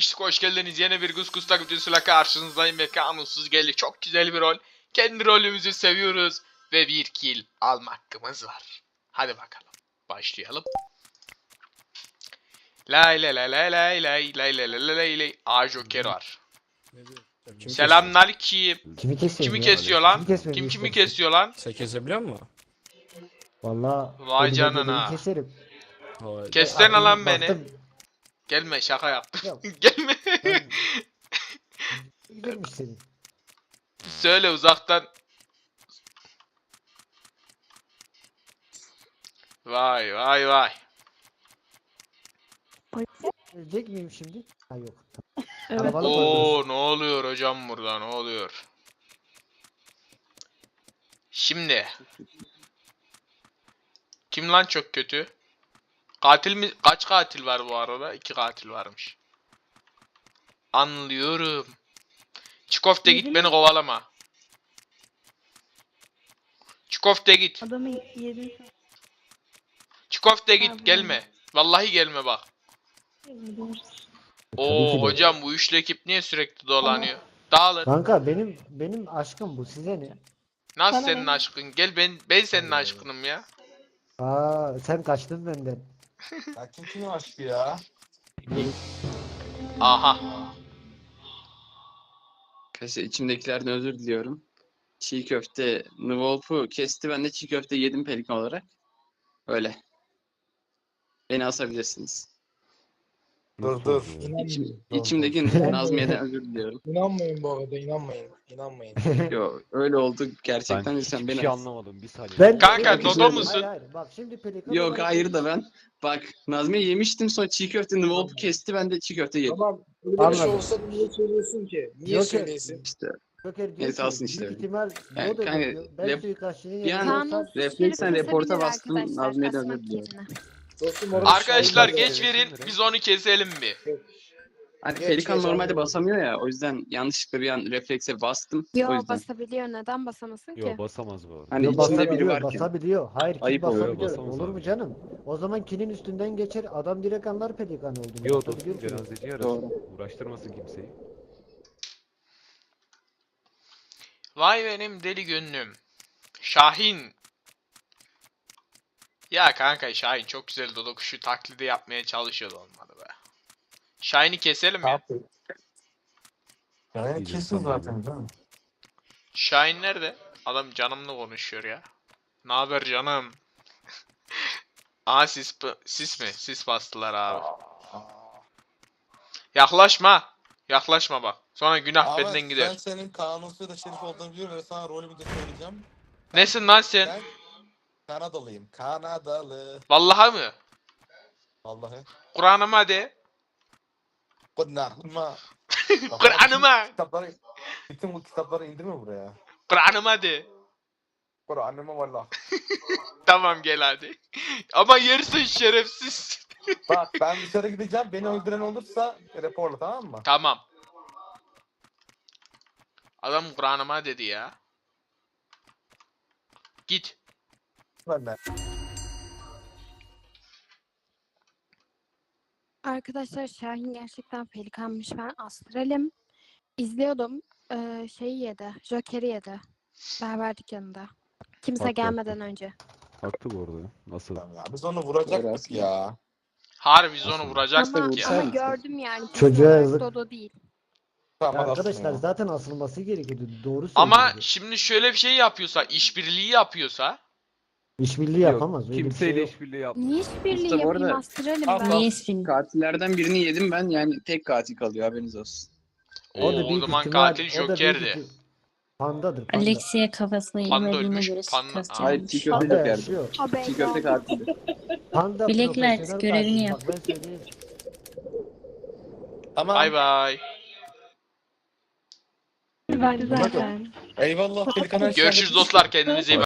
gençlik hoş geldiniz. Yeni bir Guskus'ta videosuyla karşınızdayım ve kanunsuz geldi. Çok güzel bir rol. Kendi rolümüzü seviyoruz ve bir kill alma hakkımız var. Hadi bakalım. Başlayalım. Lay lay lay lay lay lay lay lay lay lay lay. Aa Joker var. Selamünaleyküm. Kimi kesiyor? Kimi kesiyor lan? Kimi Kim kimi kesiyor lan? Sen kesebiliyor musun? Valla. Vay canına. Keserim. Vay. Kessene Abi, lan beni. baktım, Gelme şaka yaptım. Ya. Gelme. Güzelmiş senin. Söyle uzaktan. Vay vay vay. Ölecek miyim şimdi? Ha yok. Evet. Oo ne oluyor hocam burada ne oluyor? Şimdi. Kim lan çok kötü? Katil mi? Kaç katil var bu arada? İki katil varmış. Anlıyorum. Çikolata git beni kovalama. Çikolata git. Adamı yedi. Çikolata Abi. git gelme. Vallahi gelme bak. Oo de. hocam bu üçlü ekip niye sürekli dolanıyor? Dağılın. Kanka benim benim aşkım bu size ne? Nasıl senin aşkın? Gel ben ben senin aşkınım ya. Aa sen kaçtın benden. Ya kim kimin aşkı ya? Aha. Arkadaşlar içimdekilerden özür diliyorum. Çiğ köfte Nvolf'u kesti. Ben de çiğ köfte yedim pelikan olarak. Öyle. Beni asabilirsiniz. Dur dur. İçim, içimdeki Nazmiye'den özür diliyorum. İnanmayın bu arada inanmayın. İnanmayın. Yo öyle oldu gerçekten Ben hiçbir beni şey as- anlamadım bir saniye. Ben Kanka, Hayır, Dodo hayır, musun? Hayır, bak şimdi pelikan Yok olarak- hayır da ben bak Nazmiye yemiştim sonra çiğ köfte Nvolf'u kesti ben de çiğ köfte yedim. Tamam. Öyle bir şey olsa niye söylüyorsun ki? Niye Yok, söyleyesin? İşte Joker diyor Neyse, alsın işte ihtimal Yani kanka. Ben rep- suikastçının Kanunsuz refleksen reporta bastım, Nazmiye'den özür diliyorum. Yerine. Dostum orada Arkadaşlar geç var. verin biz onu keselim bir. hani Geç, pelikan geç, normalde basamıyor ya o yüzden yanlışlıkla bir an reflekse bastım. o Yo yüzden. basabiliyor. Neden basamasın ki? Yok basamaz bu arada. Hani Yo, içinde biri basabiliyor, varken. basabiliyor. Hayır kim Ayıp oluyor, basabiliyor? basamaz Olur mu abi. canım? O zaman kilin üstünden geçer. Adam direkt anlar pelikan olduğunu. Yok Basabiliyor dostum ki. cenazeciyi arasın. Doğru. Uğraştırmasın kimseyi. Vay benim deli gönlüm. Şahin. Ya kanka Şahin çok güzel dodo kuşu taklidi yapmaya çalışıyordu olmadı be. Şahin'i keselim Ne ya. kesin zaten değil mi? Şahin nerede? Adam canımla konuşuyor ya. Ne haber canım? Aa sis, sis mi? Sis bastılar abi. Yaklaşma. Yaklaşma bak. Sonra günah benden ben gider. senin kanunsuz da şerif olduğunu biliyorum ve sana rolümü de söyleyeceğim. Nesin lan sen? Ben Kanadalıyım. Kanadalı. Vallahi mı? Vallahi. Kur'an'ıma de. Kur'an'ıma. Kur'an'ıma. Kitapları, bütün bu kitapları indirme buraya. Kur'an'ıma de. Kur'an'ıma valla. Tamam gel hadi. Ama yersin şerefsiz. Bak ben dışarı gideceğim. Beni öldüren olursa raporla tamam mı? tamam. Adam Kur'an'ıma dedi ya. Git. Arkadaşlar Şahin gerçekten pelikanmış. Ben astralim. İzliyordum. Ee, şeyi yedi. Joker'i yedi. Berber dükkanında. Kimse Haklı. gelmeden önce. Haklı bu arada. Nasıl? Ya biz onu vuracaktık Biraz ya. Harbi biz onu vuracaktık Ama, ya. ama gördüm yani. Çocuğa yazık. Dodo değil. Tamam, Arkadaşlar zaten asılması gerekiyordu. Doğru Ama söylüyordu. şimdi şöyle bir şey yapıyorsa, işbirliği yapıyorsa İşbirliği Yok, yapamaz. Öyle bir şey Kimseyle yok. işbirliği yapmaz. Niye işbirliği bu yapayım arada- ben? al. Katillerden birini yedim ben yani tek katil kalıyor haberiniz olsun. Oo, o büyük zaman ihtimal- katil o da büyük Joker'di. ihtim- Pandadır. Panda. Alexia kafasına Panda yemediğine ölmüş, göre panda- suikastçı Hayır olmuş. çiğ köfte Panda Joker'di. yaşıyor. O Çiğ köfte katili. Panda Black profesyonel görevini katil. yap. Bak ben söyleyeyim. Tamam. Bay bay. Ben zaten. Eyvallah. Görüşürüz dostlar kendinize iyi bakın.